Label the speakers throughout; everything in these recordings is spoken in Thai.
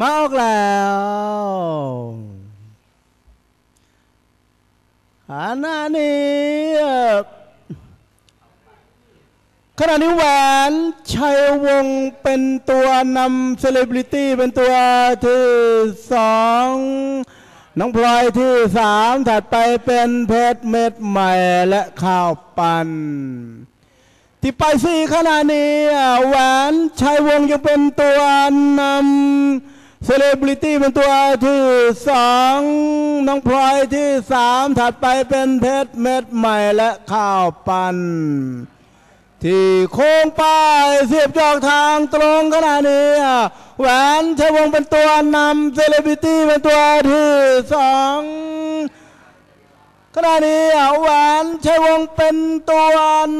Speaker 1: มาออกแล้วอันนี้ขณะนี้แหวนชัยวงศ์เป็นตัวนำเซเลบริตี้เป็นตัวที่สองน้องพลอยที่สามถัดไปเป็นเพชรเม็ดใหม่และข้าวปันที่ไปสี่ขณะนี้แหวนชัยวงศ์ยังเป็นตัวนำ เซเลบริตี้เป็นตัวที่สองน้องพลอยที่สามถัดไปเป็นเพชรเม็ดใหม่และข้าวปัน ที่โค้งป้ายเสียบจอกทางตรงขณะนี้แหวนชัยวงเป็นตัวนำเซเลบริตี้เป็นตัวที่สองขณะนี้แหวนชัยวงเป็นตัว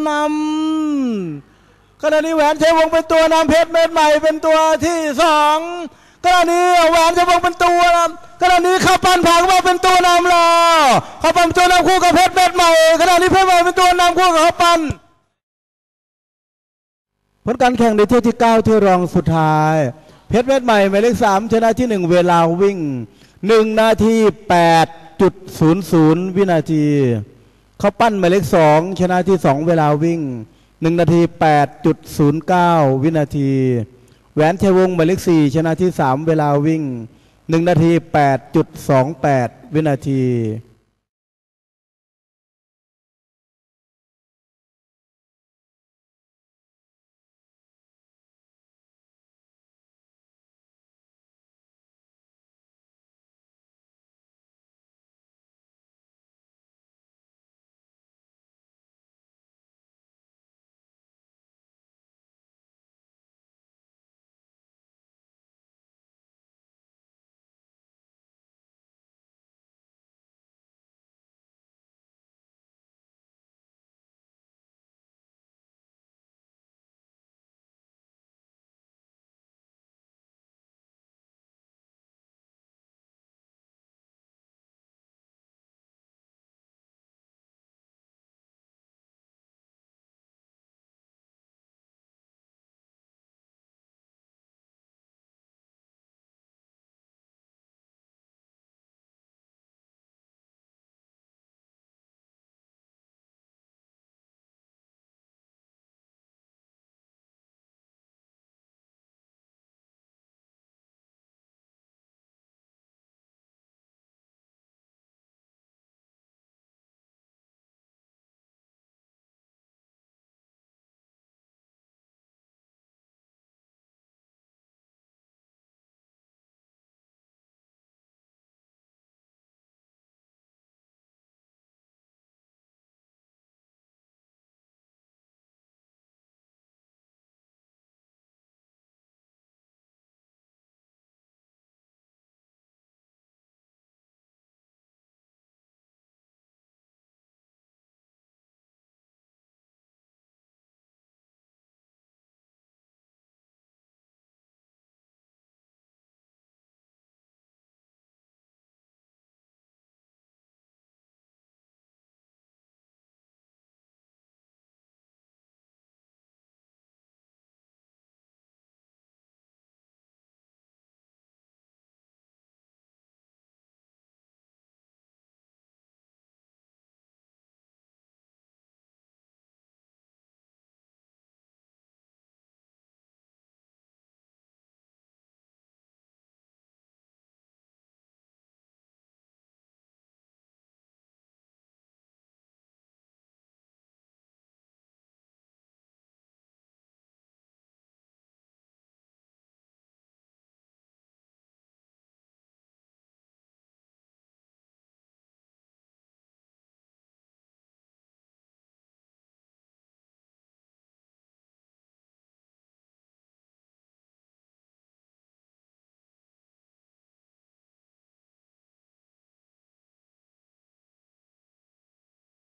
Speaker 1: นำขณะนี้แหวนชัยวงเป็นตัวนำเพชรเม็ดใหม่เป็นตัวที่สอง ขณะนี้แหวนชัยวงเป็นตัวนำขณะนี้ข้าวปั้นผังมาเป็นตัวนำแล้วข้าวปั้นเป็นตัวนำคู่กับเพชรเม็ดใหม่ขณะนี้เพชรใหม่เป็นตัวนำคู่กับข้าวปั้นผลการแข่งในเที่ยวที่ 9 ที่รองสุดท้าย เพชรเม็ดใหม่หมายเลข3ชนะที่ 1 เวลาวิ่ง 1 นาที 8.00 วินาทีเขาปั้นหมายเลข2ชนะที่ 2 เวลาวิ่ง 1 นาที 8.09 วินาที แหวนเทวงหมายเลขสี่ชนะที่สามเวลาวิ่งหนึ่งนาทีแปดจุดสองแปดวินาที